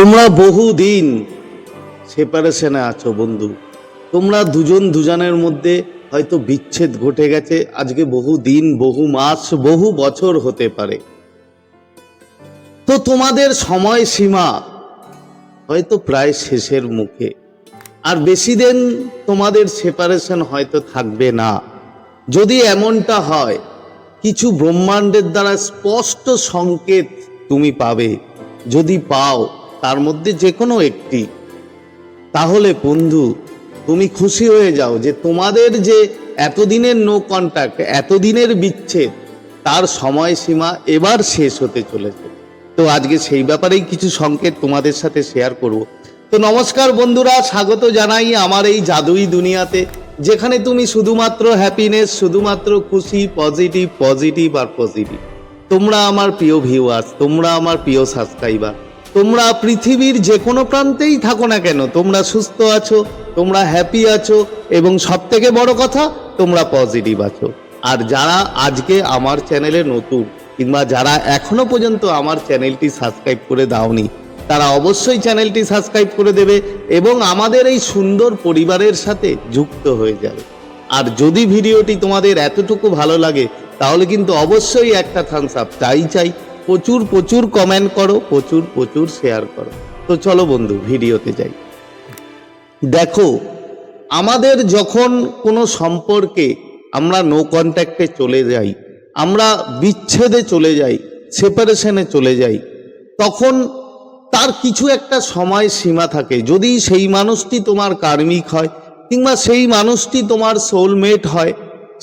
তোমরা বহুদিন সেপারেশনে আছো বন্ধু। তোমরা দুজন দুজনের মধ্যে হয়তো বিচ্ছেদ ঘটে গেছে। আজকে বহু দিন বহু মাস, বহু বছর হতে পারে। তো তোমাদের সময় সীমা হয়তো প্রায় শেষের মুখে। আর বেশি দিন তোমাদের সেপারেশন হয়তো থাকবে না। যদি এমনটা হয়, কিছু ব্রহ্মাণ্ডের দ্বারা স্পষ্ট সংকেত তুমি পাবে। যদি পাও তার মধ্যে যে কোনো একটি। তাহলে বন্ধু, তুমি খুশি হয়ে যাও যে তোমাদের যে এতদিনের নো কন্ট্যাক্ট এতদিনের বিচ্ছেদ, তার সময়সীমা এবার শেষ হতে চলেছে। তো আজকে সেই ব্যাপারেই কিছু সংকেত তোমাদের সাথে শেয়ার করব। তো নমস্কার বন্ধুরা, স্বাগত জানাই আমার এই জাদুই দুনিয়াতে, যেখানে তুমি শুধুমাত্র হ্যাপিনেস শুধুমাত্র খুশি পজিটিভ পজিটিভ আর পজিটিভ তোমরা আমার প্রিয় ভিউয়ার্স তোমরা আমার প্রিয় সাবস্ক্রাইবার তোমরা পৃথিবীর যে কোনো প্রান্তেই থাকো না কেন, তোমরা সুস্থ আছো, তোমরা হ্যাপি আছো, এবং সব থেকে বড় কথা, তোমরা পজিটিভ আছো। আর যারা আজকে আমার চ্যানেলে নতুন, কিংবা যারা এখনও পর্যন্ত আমার চ্যানেলটি সাবস্ক্রাইব করে দাওনি, তারা অবশ্যই চ্যানেলটি সাবস্ক্রাইব করে দেবে, এবং আমাদের এই সুন্দর পরিবারের সাথে যুক্ত হয়ে যাবে। আর যদি ভিডিওটি তোমাদের এতটুকু ভালো লাগে, তাহলে কিন্তু অবশ্যই একটা থামস আপ চাই চাই। প্রচুর প্রচুর কমেন্ট করো, প্রচুর প্রচুর শেয়ার করো। তো চলো বন্ধু, ভিডিওতে যাই। দেখো, আমাদের যখন কোনো সম্পর্কে আমরা নো কন্ট্যাক্টে চলে যাই, আমরা বিচ্ছেদে চলে যাই সেপারেশনে চলে যাই, তখন তার কিছু একটা সময় সীমা থাকে। যদি সেই মানুষটি তোমার কার্মিক হয়, কিংবা সেই মানুষটি তোমার সোলমেট হয়,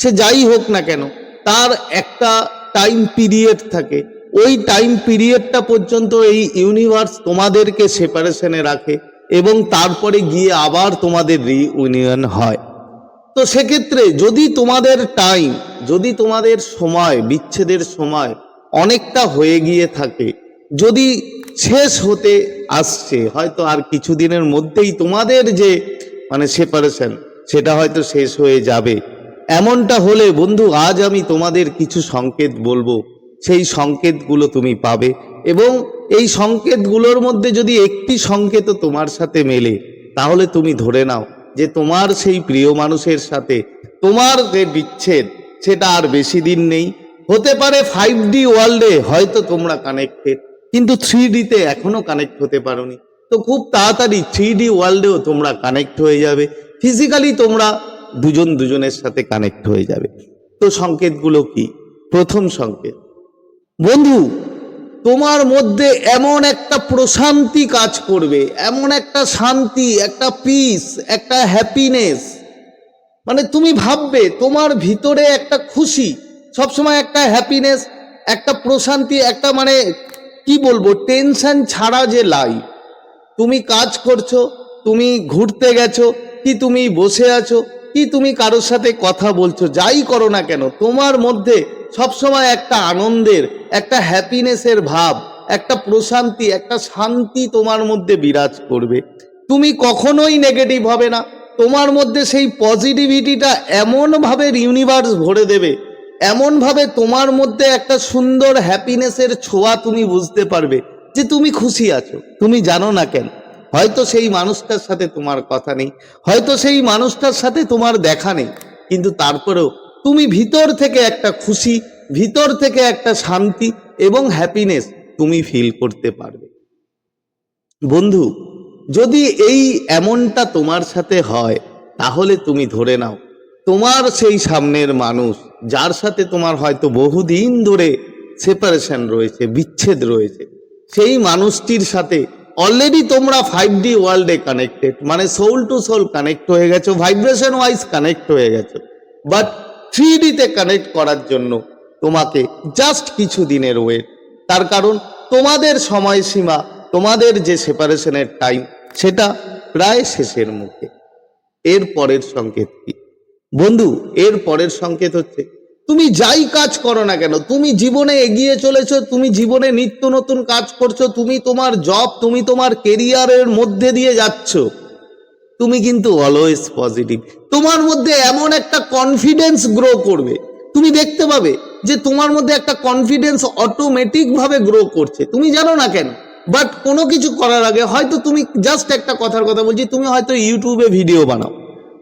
সে যাই হোক না কেন, তার একটা টাইম পিরিয়ড থাকে। ওই টাইম পিরিয়ডটা পর্যন্ত এই ইউনিভার্স তোমাদেরকে সেপারেশনে রাখে এবং তারপরে গিয়ে আবার তোমাদের রিউনিয়ন হয়। তো সেক্ষেত্রে যদি তোমাদের টাইম যদি তোমাদের সময়, বিচ্ছেদের সময় অনেকটা হয়ে গিয়ে থাকে, যদি শেষ হতে আসছে, হয়তো আর কিছুদিনের মধ্যেই তোমাদের যে মানে সেপারেশন সেটা হয়তো শেষ হয়ে যাবে। এমনটা হলে বন্ধু, আজ আমি তোমাদের কিছু সংকেত বলব। সেই সংকেতগুলো তুমি পাবে। এবং এই সংকেতগুলোর মধ্যে যদি একটি সংকেতও তোমার সাথে মেলে, তাহলে তুমি ধরে নাও যে তোমার সেই প্রিয় মানুষের সাথে তোমার যে বিচ্ছেদ, সেটা আর বেশি দিন নেই। হতে পারে ফাইভ ডি ওয়ার্ল্ডে হয়তো তোমরা কানেক্টেড কিন্তু থ্রি ডিতে এখনও কানেক্ট হতে পারোনি। তো খুব তাড়াতাড়ি থ্রি ডি ওয়ার্ল্ডেও তোমরা কানেক্ট হয়ে যাবে। ফিজিক্যালি তোমরা দুজন দুজনের সাথে কানেক্ট হয়ে যাবে। তো সংকেতগুলো কি? প্রথম সংকেত। বন্ধু, তোমার মধ্যে এমন একটা প্রশান্তি কাজ করবে, এমন একটা শান্তি, একটা পিস একটা হ্যাপিনেস মানে তুমি ভাববে, তোমার ভিতরে একটা খুশি, সবসময় একটা হ্যাপিনেস একটা প্রশান্তি, একটা মানে কি বলব টেনশন ছাড়া যে লাইফ তুমি কাজ করছ, তুমি ঘুরতে গেছো, কি তুমি বসে আছো, কি তুমি কারোর সাথে কথা বলছো, যাই করো না কেন, তোমার মধ্যে সবসময় একটা আনন্দের, একটা হ্যাপিনেসের ভাব, একটা প্রশান্তি, একটা শান্তি তোমার মধ্যে বিরাজ করবে। তুমি কখনোই নেগেটিভ হবে না। তোমার মধ্যে সেই পজিটিভিটিটা এমনভাবে ইউনিভার্স ভরে দেবে, এমনভাবে তোমার মধ্যে একটা সুন্দর হ্যাপিনেসের ছোঁয়া তুমি বুঝতে পারবে যে তুমি খুশি আছো। তুমি জানো না কেন। হয়তো সেই মানুষটার সাথে তোমার কথা নেই, হয়তো সেই মানুষটার সাথে তোমার দেখা নেই, কিন্তু তারপরেও তুমি ভিতর থেকে একটা খুশি, ভিতর থেকে একটা শান্তি এবং হ্যাপিনেস তুমি ফিল করতে পারবে। বন্ধু, যদি এই এমনটা তোমার সাথে হয়, তাহলে তুমি ধরে নাও, তোমার সেই সামনের মানুষ, যার সাথে তোমার হয়তো বহুদিন ধরে সেপারেশন রয়েছে, বিচ্ছেদ রয়েছে, সেই মানুষটির সাথে অলরেডি তোমরা ফাইভ ডি ওয়ার্ল্ডে কানেক্টেড মানে সোল টু সোল কানেক্ট হয়ে গেছো ভাইব্রেশন ওয়াইজ কানেক্ট হয়ে গেছো। বাট থ্রি কানেক্ট করার জন্য তোমাকে জাস্ট কিছু দিনের ওয়েট। তার কারণ তোমাদের সময়সীমা, তোমাদের যে সেপারেশনের টাইম, সেটা প্রায় শেষের মুখে। এর পরের সংকেত কি? বন্ধু, এর পরের সংকেত হচ্ছে, তুমি যাই কাজ করো না কেন, তুমি জীবনে এগিয়ে চলেছো, তুমি জীবনে নিত্য নতুন কাজ করছ, তুমি তোমার জব তুমি তোমার কেরিয়ারের মধ্যে দিয়ে যাচ্ছ। তুমি কিন্তু অলওয়েজ পজিটিভ তোমার মধ্যে এমন একটা কনফিডেন্স গ্রো করবে। তুমি দেখতে পাবে যে তোমার মধ্যে একটা কনফিডেন্স অটোমেটিক ভাবে গ্রো করছে। তুমি জানো না কেন? বাট কোনো কিছু করার আগে হয়তো তুমি জাস্ট একটা কথার কথা বলছি, তুমি হয়তো ইউটিউবে ভিডিও বানাও।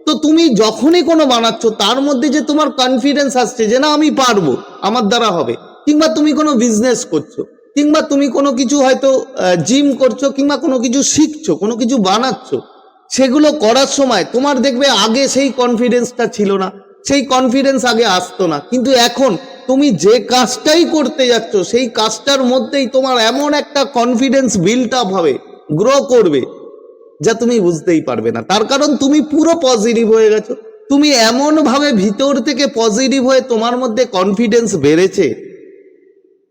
তো তুমি যখনই কোনো বানাচ্ছ, তার মধ্যে যে তোমার কনফিডেন্স আসছে যে না, আমি পারব, আমার দ্বারা হবে। কিংবা তুমি কোনো বিজনেস করছ, কিংবা তুমি কোনো কিছু হয়তো জিম করছ, কিংবা কোনো কিছু শিখছো, কোনো কিছু বানাচ্ছো সেগুলো করার সময় তোমার দেখবে আগে সেই কনফিডেন্সটা ছিল না, সেই কনফিডেন্স আগে আসতো না। কিন্তু এখন তুমি যে কাজটাই করতে যাচ্ছ, সেই কাজটার মধ্যেই তোমার এমন একটা কনফিডেন্স বিল্ড আপ হবে গ্রো করবে, যা তুমি বুঝতেই পারবে না। তার কারণ তুমি পুরো পজিটিভ হয়ে গেছো। তুমি এমন ভাবে ভিতর থেকে পজিটিভ হয়ে তোমার মধ্যে কনফিডেন্স বেড়েছে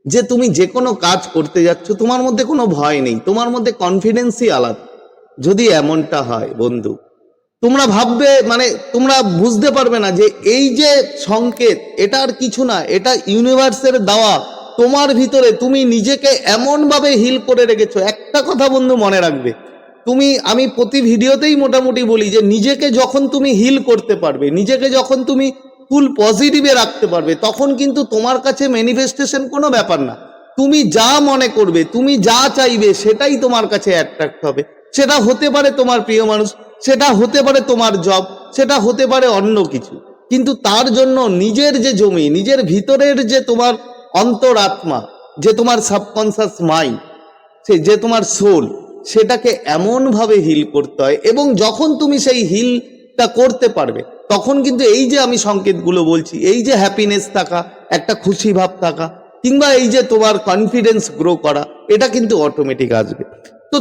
যে তুমি যে কোনো কাজ করতে যাচ্ছ, তোমার মধ্যে কোনো ভয় নেই, তোমার মধ্যে কনফিডেন্সই আলাদা। যদি এমনটা হয়, বন্ধু, তোমরা ভাববে মানে তোমরা বুঝতে পারবে না যে এই যে সংকেত, এটা আর কিছু না, এটা ইউনিভার্সের দেওয়া, তোমার ভিতরে তুমি নিজেকে এমনভাবে হিল করে রেখেছো। একটা কথা বন্ধু মনে রাখবে, তুমি, আমি প্রতি ভিডিওতেই মোটামুটি বলি যে নিজেকে যখন তুমি হিল করতে পারবে, নিজেকে যখন তুমি ফুল পজিটিভে রাখতে পারবে, তখন কিন্তু তোমার কাছে ম্যানিফেস্টেশন কোনো ব্যাপার না। তুমি যা মনে করবে, তুমি যা চাইবে, সেটাই তোমার কাছে অ্যাট্রাক্ট হবে। সেটা হতে পারে তোমার প্রিয় মানুষ, সেটা হতে পারে তোমার জব সেটা হতে পারে অন্য কিছু। কিন্তু তার জন্য নিজের যে জমি, নিজের ভিতরের যে তোমার অন্তরাত্মা, যে তোমার সাবকনসাস মাইন্ড সে যে তোমার সোল সেটাকে এমনভাবে হিল করতে হয় এবং যখন তুমি সেই হিলটা করতে পারবে, তখন কিন্তু এই যে আমি সংকেতগুলো বলছি, এই যে হ্যাপিনেস থাকা, একটা খুশি ভাব থাকা, কিংবা এই যে তোমার কনফিডেন্স গ্রো করা, এটা কিন্তু অটোমেটিক আসবে।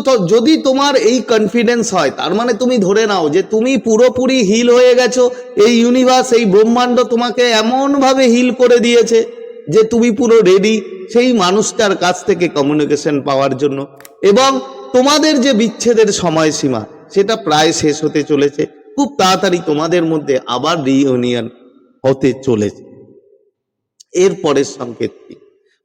তো যদি তোমার এই কনফিডেন্স হয়, তার মানে তুমি ধরে নাও যে তুমি পুরোপুরি হিল হয়ে গেছো, এই ইউনিভার্স এই ব্রহ্মাণ্ড তোমাকে এমনভাবে হিল করে দিয়েছে যে তুমি পুরো রেডি সেই মানুষটার কাছ থেকে কমিউনিকেশন পাওয়ার জন্য। এবং তোমাদের যে বিচ্ছেদের সময়সীমা, সেটা প্রায় শেষ হতে চলেছে। খুব তাড়াতাড়ি তোমাদের মধ্যে আবার রিইউনিয়ন হতে চলেছে। এর পরের সংকেত কি?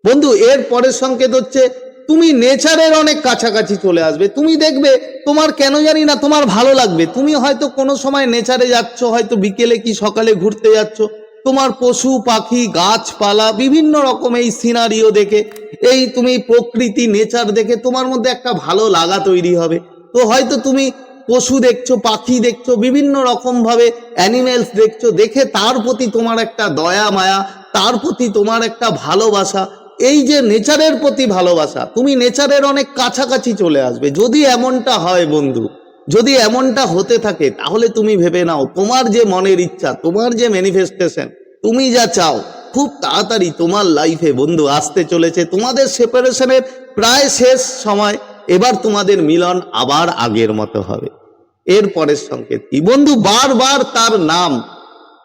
বন্ধু, এর পরের সংকেত হচ্ছে তুমি নেচারের অনেক কাছাকাছি চলে আসবে। তুমি দেখবে তোমার কেন জানি না তোমার ভালো লাগবে। তুমি হয়তো কোনো সময় নেচারে যাচ্ছ, হয়তো বিকেলে কি সকালে ঘুরতে যাচ্ছ। তোমার পশু, পাখি, গাছপালা, বিভিন্ন রকম এই সিনারিও দেখে, এই তুমি প্রকৃতি, নেচার দেখে তোমার মধ্যে একটা ভালো লাগা তৈরি হবে। তো হয়তো তুমি পশু দেখছ, পাখি দেখছ, বিভিন্ন রকম ভাবে অ্যানিমেলস দেখছ, দেখে তার প্রতি তোমার একটা দয়া, মায়া, তার প্রতি তোমার একটা ভালোবাসা এই যে নেচারের প্রতি ভালোবাসা, তুমি নেচারের অনেক কাছাকাছি চলে আসবে। যদি এমনটা হয় বন্ধু, যদি এমনটা হতে থাকে, তাহলে তুমি ভেবে নাও, তোমার যে মনের ইচ্ছা, তোমার যে ম্যানিফেস্টেশন তুমি যা চাও, খুব তাড়াতাড়ি তোমার লাইফে বন্ধু আসতে চলেছে। তোমাদের সেপারেশনের প্রায় শেষ সময়, এবার তোমাদের মিলন আবার আগের মতো হবে। এর পরের সংকেত কি? বন্ধু, বারবার তার নাম,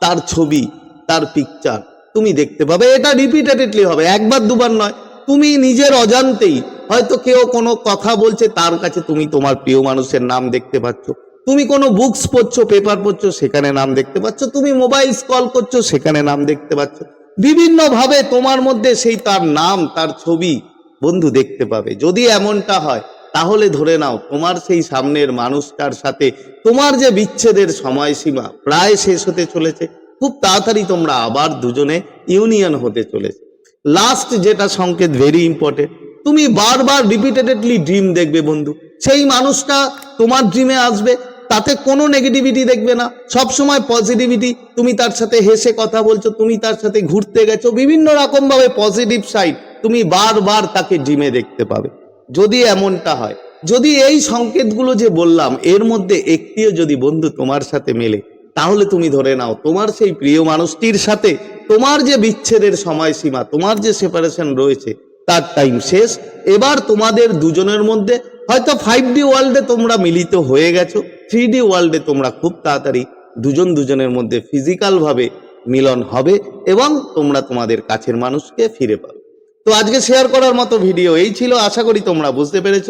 তার ছবি, তার পিকচার তুমি দেখতে পাবে। এটা রিপিটেডলি হবে, একবার দুবার নয়। তুমি নিজের অজান্তেই, হয়তো কেউ কোনো কথা বলছে, তার কাছে তুমি তোমার প্রিয় মানুষের নাম দেখতে পাচ্ছ। তুমি কোনো বুকস পড়ছো পেপার পড়ছো, সেখানে নাম দেখতে পাচ্ছ। তুমি মোবাইল কল করছ, সেখানে নাম দেখতে পাচ্ছ। বিভিন্ন ভাবে তোমার মধ্যে সেই তার নাম, তার ছবি বন্ধু দেখতে পাবে। যদি এমনটা হয়, তাহলে ধরে নাও, তোমার সেই সামনের মানুষটার সাথে তোমার যে বিচ্ছেদের সময়সীমা, প্রায় শেষ হতে চলেছে। খুব তাড়াতাড়ি তোমরা আবার দুজনে ইউনিয়ন হতে চলেছে। লাস্ট যেটা সংকেত ভেরি ইম্পর্টেন্ট তুমি বারবার রিপিটেডলি ড্রিম দেখবে বন্ধু। সেই মানুষটা তোমার ড্রিমে আসবে, তাতে কোনো নেগেটিভিটি দেখবে না। সব সময় পজিটিভিটি তুমি তার সাথে হেসে কথা বলছো, তুমি তার সাথে ঘুরতে গেছো, বিভিন্ন রকম ভাবে পজিটিভ সাইড তুমি বারবার তাকে ড্রিমে দেখতে পাবে। যদি এমনটা হয়, যদি এই সংকেতগুলো যে বললাম, এর মধ্যে একটিও যদি বন্ধু তোমার সাথে মেলে তাহলে তুমি ধরে নাও, তোমার সেই প্রিয় মানুষটির সাথে তোমার যে বিচ্ছেদের সময়সীমা, তোমার যে সেপারেশন রয়েছে, তার টাইম শেষ। এবার তোমাদের দুজনের মধ্যে হয়তো ফাইভ ডি ওয়ার্ল্ডে তোমরা মিলিত হয়ে গেছো থ্রি ডি ওয়ার্ল্ডে তোমরা খুব তাড়াতাড়ি দুজন দুজনের মধ্যে ফিজিক্যাল ভাবে মিলন হবে এবং তোমরা তোমাদের কাছের মানুষকে ফিরে পাবে। তো আজকে শেয়ার করার মতো ভিডিও এই ছিল। আশা করি তোমরা বুঝতে পেরেছ।